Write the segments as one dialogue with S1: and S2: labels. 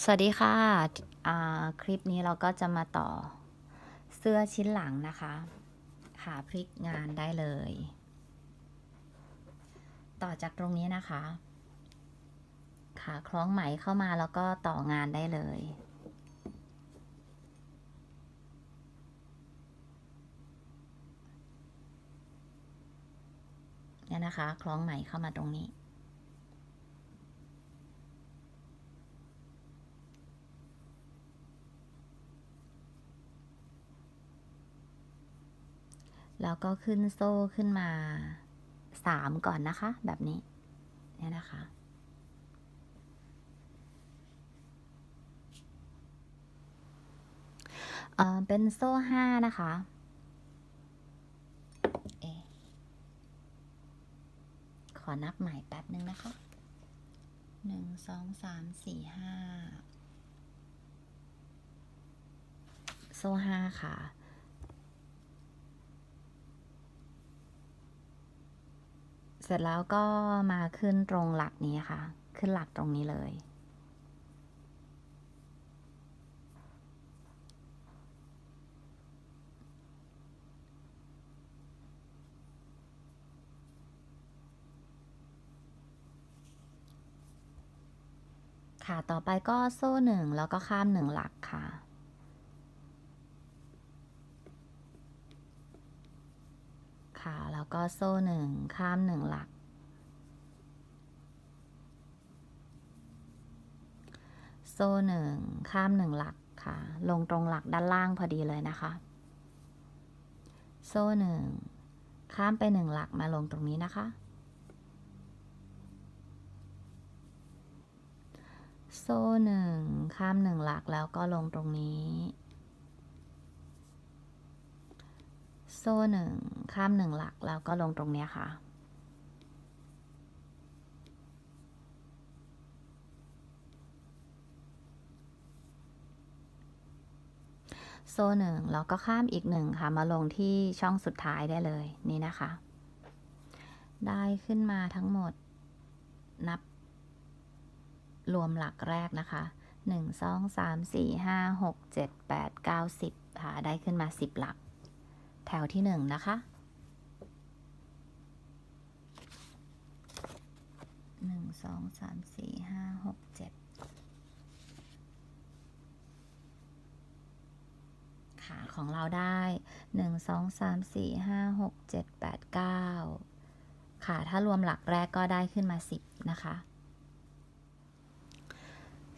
S1: สวัสดีค่ะคลิปนี้เราก็จะมาต่อเสื้อชิ้นหลังนะคะขาพลิกงานได้เลย ต่อจากตรงนี้นะคะขาคล้องไหมเข้ามาแล้วก็ต่องานได้เลยเนี่ยนะคะ คล้องไหมเข้ามาตรงนี้ แล้วก็ขึ้นโซ่ขึ้นมาสามก่อนนะคะ แบบนี้เนี่ยนะคะ เป็นโซ่ห้านะคะเอขอนับใหม่แป๊บนึงนะคะหนึ่งสองสามสี่ห้าโซ่ห้าค่ะ เส ร็จแล้วก็มาขึ้นตรงหลักนี้ค่ะ ขึ้นหลักตรงนี้เลย ค่ะ ต่อไปก็โซ่หนึ่งแล้วก็ข้ามหนึ่งหลักค่ะ ค่ะแล้วก็โซ่หนึ่งข้ามหนึ่งหลัก โซ่หนึ่งข้ามหนึ่งหลักค่ะ ลงตรงหลักด้านล่างพอดีเลยนะคะ โซ่หนึ่งข้ามไปหนึ่งหลักมาลงตรงนี้นะคะ โซ่หนึ่งข้ามหนึ่งหลักแล้วก็ลงตรงนี้ โซ่หนึ่งข้ามหนึ่งหลักแล้วก็ลงตรงเนี้ยค่ะ โซ่หนึ่งแล้วก็ข้ามอีกหนึ่งค่ะ มาลงที่ช่องสุดท้ายได้เลยนี่นะคะ ได้ขึ้นมาทั้งหมด นับ รวมหลักแรกนะคะหนึ่งสองสามสี่ห้าหกเจ็ดแปดเก้าสิบค่ะ ได้ขึ้นมาสิบหลัก แถวที่หนึ่งนะคะหนึ่งสองสามสี่ห้าหกเจ็ดขาของเราได้หนึ่งสองสามสี่ห้าหกเจ็ดแปดเก้าค่ถ้ารวมหลักแรกก็ได้ขึ้นมา 10 นะคะ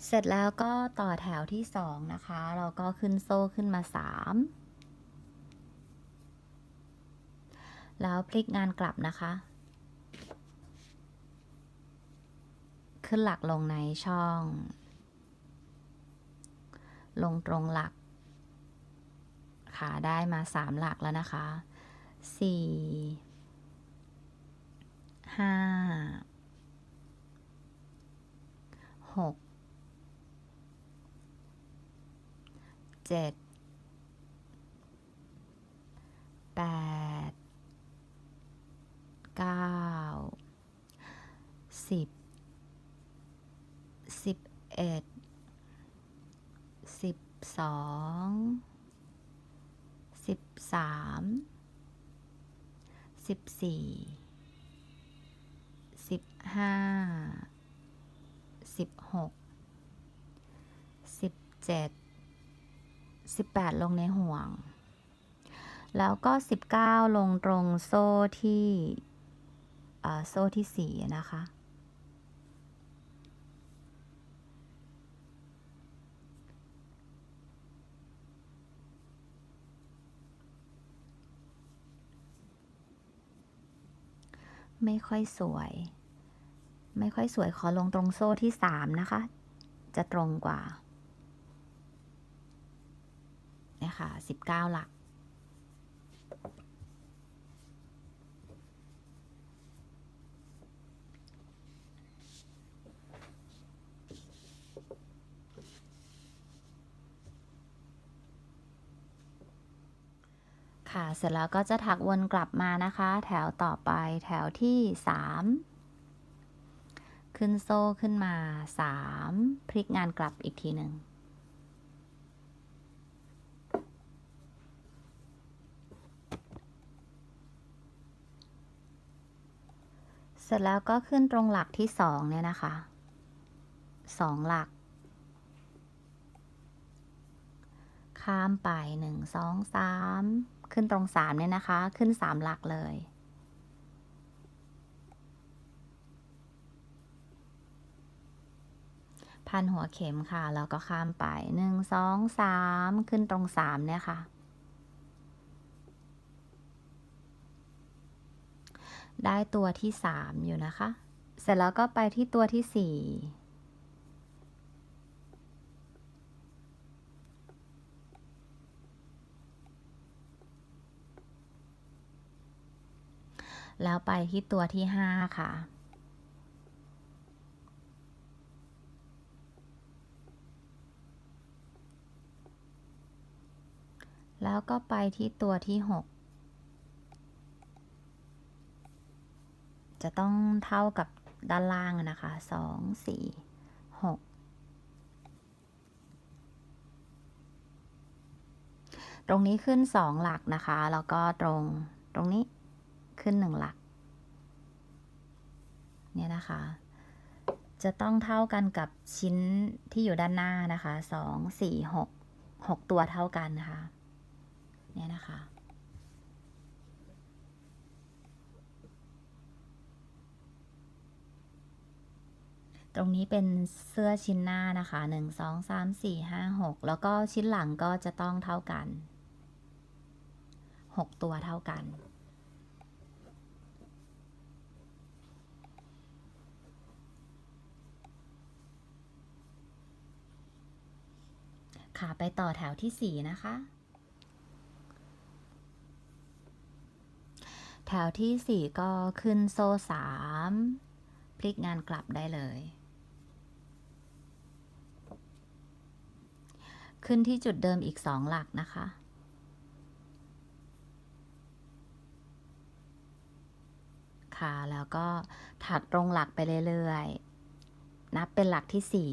S1: เสร็จแล้วก็ต่อแถวที่ 2 นะคะ เราก็ขึ้นโซ่ขึ้นมา 3 แล้วพลิกงานกลับนะคะ ขึ้นหลักลงในช่อง ลงตรงหลักขาได้มา 3 หลักแล้วนะคะ 4 5 6 7 สิบสิบเอ็ดสิบสองสิบสามสิบสี่สิบห้าสิบหกสิบเจ็ด18ลงในห่วง แล้วก็19ลงตรงโซ่ที่เอ่อโซ่ที่นะคะ ไม่ค่อยสวย ไม่ค่อยสวยขอลงตรงโซ่ที่สามนะคะ จะตรงกว่านี่ค่ะสิบเก้าหลัก ค่ะ เสร็จแล้วก็จะถักวนกลับมานะคะ แถวต่อไปแถวที่สามขึ้นโซ่ขึ้นมาสามพลิกงานกลับอีกทีหนึ่งเสร็จแล้วก็ขึ้นตรงหลักที่สองเนี่ยนะคะสองหลัก ข้ามไปหนึ่งสองสาม ขึ้นตรงสามเนี่ยนะคะ ขึ้นสามหลักเลย พันหัวเข็มค่ะ แล้วก็ข้ามไปหนึ่งสองสามขึ้นตรงสามเนี่ยค่ะได้ตัวที่สามอยู่นะคะ เสร็จแล้วก็ไปที่ตัวที่สี่ แล้วไปที่ตัวที่ห้าค่ะ แล้วก็ไปที่ตัวที่หกจะต้องเท่ากับด้านล่างนะคะสองสี่หกตรงนี้ขึ้นสองหลักนะคะ แล้วก็ตรงตรงนี้ ขึ้นหนึ่งหลัก เนี่ยนะคะ จะต้องเท่ากันกับชิ้นที่อยู่ด้านหน้านะคะสองสี่หกหกตัวเท่ากันนะคะเนี่ยนะคะตรงนี้เป็นเสื้อชิ้นหน้านะคะหนึ่งสองสามสี่ห้าหกแล้วก็ชิ้นหลังก็จะต้องเท่ากันหกตัวเท่ากัน ค่ะไปต่อแถวที่สี่นะคะ แถวที่สี่ก็ขึ้นโซ่สามพลิกงานกลับได้เลย ขึ้นที่จุดเดิมอีกสองหลักนะคะค่ะแล้วก็ถักตรงหลักไปเรื่อยๆ นับเป็นหลักที่สี่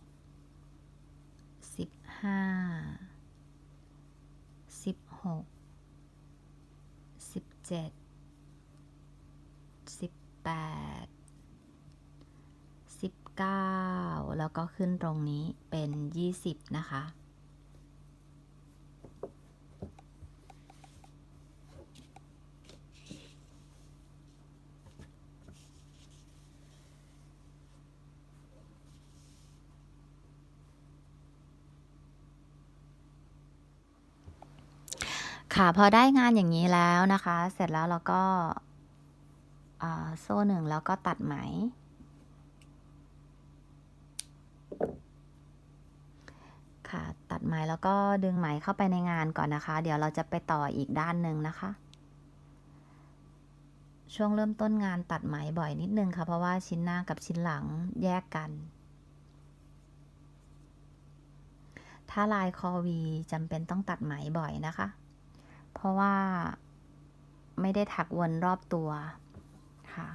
S1: ห้าสิบหกสิบเจ็ดสิบแปดสิบเก้าแล้วก็ขึ้นตรงนี้เป็นยี่สิบนะคะ ค่ะ พอได้งานอย่างนี้แล้วนะคะ เสร็จแล้วเราก็โซ่หนึ่งแล้วก็ตัดไหม ค่ะ ตัดไหมแล้วก็ดึงไหมเข้าไปในงานก่อนนะคะ เดี๋ยวเราจะไปต่ออีกด้านหนึ่งนะคะ ช่วงเริ่มต้นงานตัดไหมบ่อยนิดนึงค่ะ เพราะว่าชิ้นหน้ากับชิ้นหลังแยกกัน ถ้าลายคอวีจำเป็นต้องตัดไหมบ่อยนะคะ เพราะว่าไม่ได้ถักวนรอบตัวค่ะ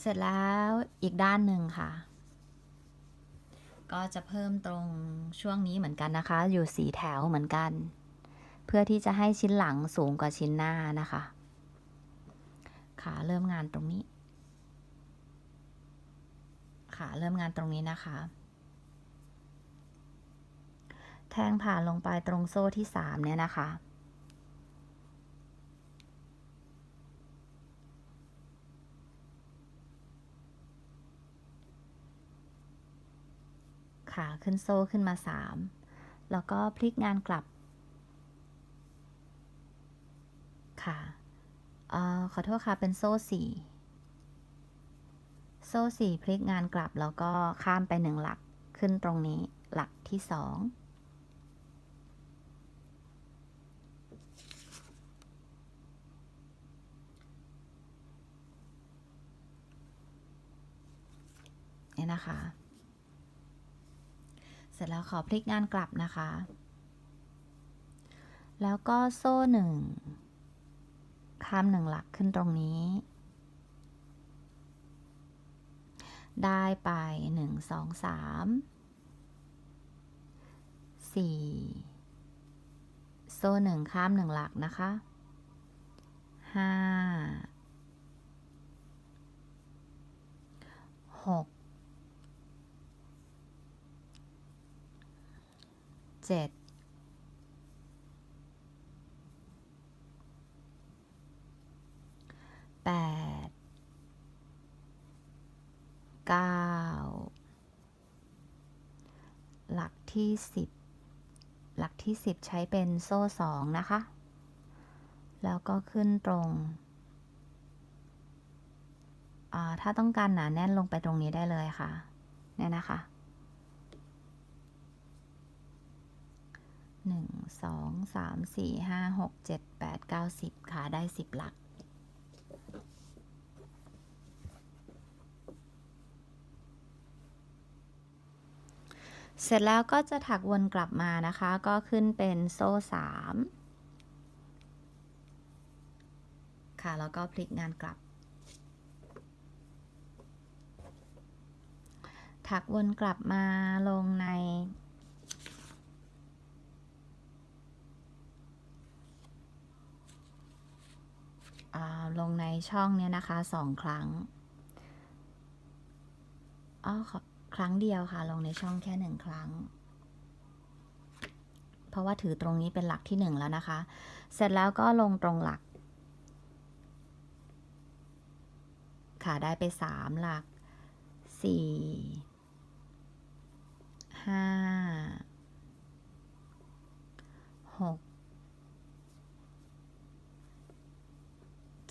S1: เสร็จแล้วอีกด้านหนึ่งค่ะ ก็จะเพิ่มตรงช่วงนี้เหมือนกันนะคะ อยู่สีแถวเหมือนกัน เพื่อที่จะให้ชิ้นหลังสูงกว่าชิ้นหน้านะคะ ค่ะเริ่มงานตรงนี้ ค่ะเริ่มงานตรงนี้นะคะ แทงผ่านลงไปตรงโซ่ที่ 3 เนี่ยนะคะ ขาขึ้นโซ่ขึ้นมา 3 แล้วก็พลิกงานกลับ ค่ะขอโทษค่ะ เป็นโซ่ 4 โซ่ 4 พลิกงานกลับแล้วก็ข้ามไปหนึ่งหลักขึ้นตรงนี้หลักที่ 2 เนี่ยนะคะ เสร็จแล้วขอพลิกงานกลับนะคะ แล้วก็โซ่หนึ่งข้ามหนึ่งหลักขึ้นตรงนี้ ได้ไปหนึ่งสองสามสี่โซ่หนึ่งข้ามหนึ่งหลักนะคะห้าหก จ็ดแปดเก้าหลักที่สิบหลักที่สิบใช้เป็นโซ่สองนะคะ แล้วก็ขึ้นตรง ถ้าต้องการหนาแน่นลงไปตรงนี้ได้เลยค่ะ เนี่ยนะคะ หนึ่งสองสามสี่ห้าหกเจ็ดแปดเก้าสิบค่ะ ได้สิบหลัก เสร็จแล้วก็จะถักวนกลับมานะคะ ก็ขึ้นเป็นโซ่สามค่ะ แล้วก็พลิกงานกลับ ถักวนกลับมาลงใน ลงในช่องเนี้ยนะคะสองครั้งอ๋อขอครั้งเดียวค่ะ ลงในช่องแค่หนึ่งครั้ง เพราะว่าถือตรงนี้เป็นหลักที่หนึ่งแล้วนะคะ เสร็จแล้วก็ลงตรงหลัก ค่ะได้ไปสามหลักสี่ห้าหก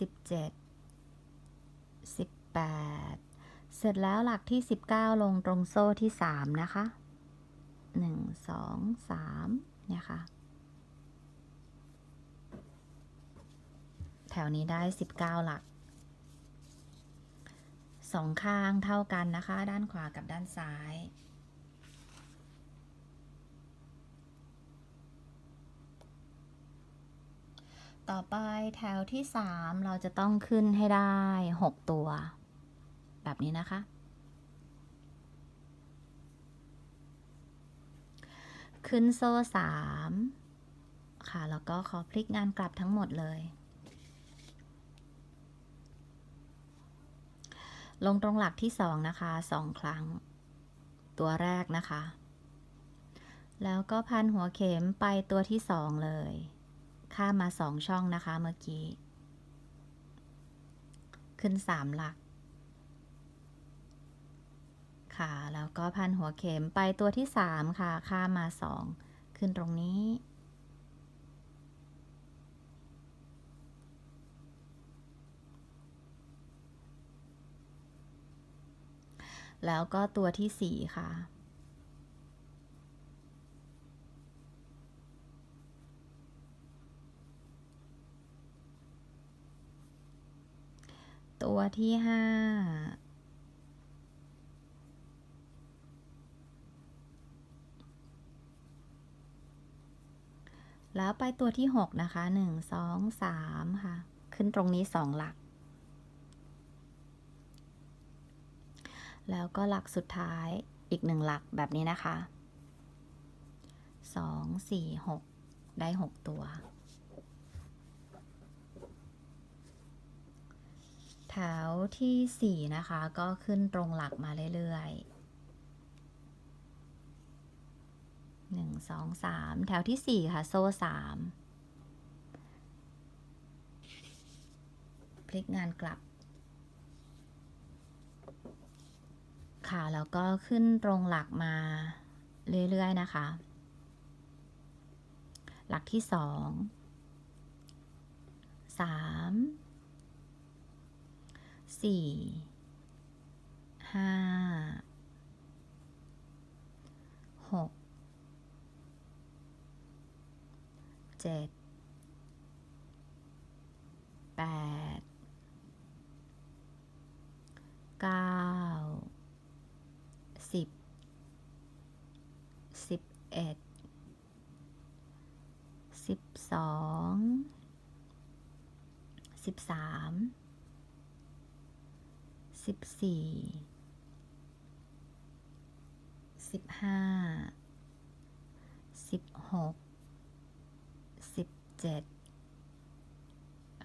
S1: สิบเจ็ดสิบแปดเสร็จแล้วหลักที่สิบเก้าลงตรงโซ่ที่สามนะคะหนึ่งสองสามเนี่ยค่ะ แถวนี้ได้สิบเก้าหลักสองข้างเท่ากันนะคะ ด้านขวากับด้านซ้าย ต่อไปแถวที่สามเราจะต้องขึ้นให้ได้หกตัว แบบนี้นะคะ ขึ้นโซ่สามค่ะ แล้วก็ขอพลิกงานกลับทั้งหมดเลย ลงตรงหลักที่สองนะคะสองครั้ง ตัวแรกนะคะ แล้วก็พันหัวเข็มไปตัวที่สองเลย ข้ามมาสองช่องนะคะเมื่อกี้ ขึ้นสามหลัก ค่ะ แล้วก็พันหัวเข็มไปตัวที่สามค่ะ ข้ามมาสอง ขึ้นตรงนี้ แล้วก็ตัวที่สี่ค่ะ ตัวที่ห้าแล้วไปตัวที่หกนะคะหนึ่งสองสามค่ะ ขึ้นตรงนี้สองหลัก แล้วก็หลักสุดท้ายอีกหนึ่งหลักแบบนี้นะคะสองสี่หกได้หกตัว แถวที่สี่นะคะ ก็ขึ้นตรงหลักมาเรื่อยๆหนึ่งสองสามแถวที่สี่ค่ะ โซ่สามพลิกงานกลับ ค่ะ แล้วก็ขึ้นตรงหลักมาเรื่อยๆ นะคะ หลักที่สองสาม สี่ห้าหกเจ็ดแปดเก้าสิบสิบเอ็ดสิบสองสิบสาม สิบสี่สิบห้าสิบหกสิบเจ็ด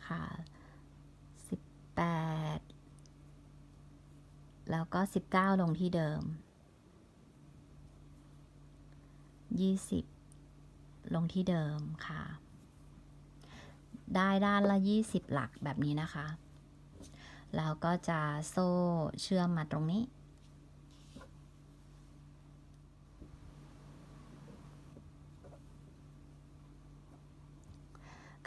S1: ค่ะสิบแปดแล้วก็สิบเก้าลงที่เดิมยี่สิบลงที่เดิมค่ะ ได้ด้านละ20หลักแบบนี้นะคะ แล้วก็จะโซ่เชื่อมมาตรงนี้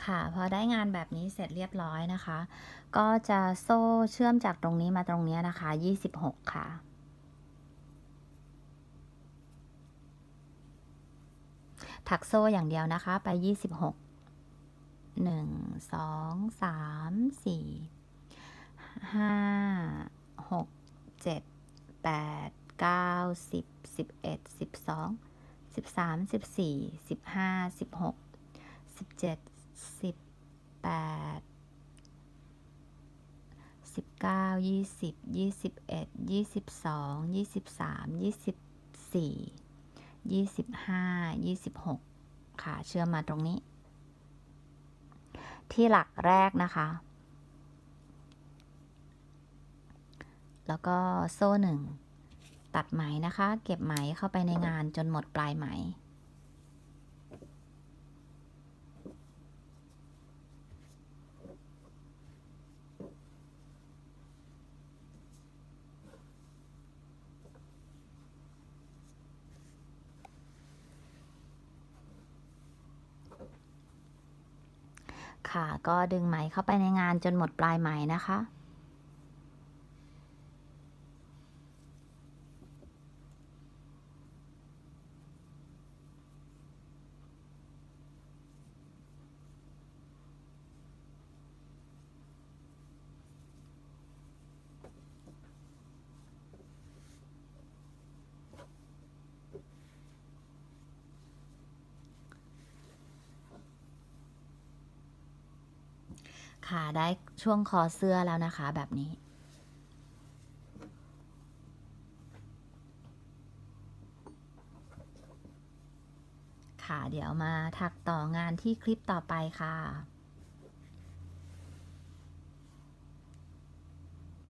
S1: ค่ะพอได้งานแบบนี้เสร็จเรียบร้อยนะคะ ก็จะโซ่เชื่อมจากตรงนี้มาตรงนี้นะคะ 26 ค่ะถักโซ่อย่างเดียวนะคะไป 26หนึ่งสองสามสี่ ห้าหกเจ็ดแปดเก้าสิบสิบเอ็ดสิบสองสิบสามสิบสี่สิบห้าสิบหกสิบเจ็ดสิบแปดสิบเก้ายี่สิบยี่สิบเอ็ดยี่สิบสองยี่สิบสามยี่สิบสี่ยี่สิบห้ายี่สิบหกค่ะ เชื่อมมาตรงนี้ ที่หลักแรกนะคะ แล้วก็โซ่หนึ่งตัดไหมนะคะ เก็บไหมเข้าไปในงานจนหมดปลายไหม ค่ะก็ดึงไหมเข้าไปในงานจนหมดปลายไหมนะคะ ค่ะได้ช่วงคอเสื้อแล้วนะคะแบบนี้ ค่ะเดี๋ยวมาถักต่องานที่คลิปต่อไปค่ะ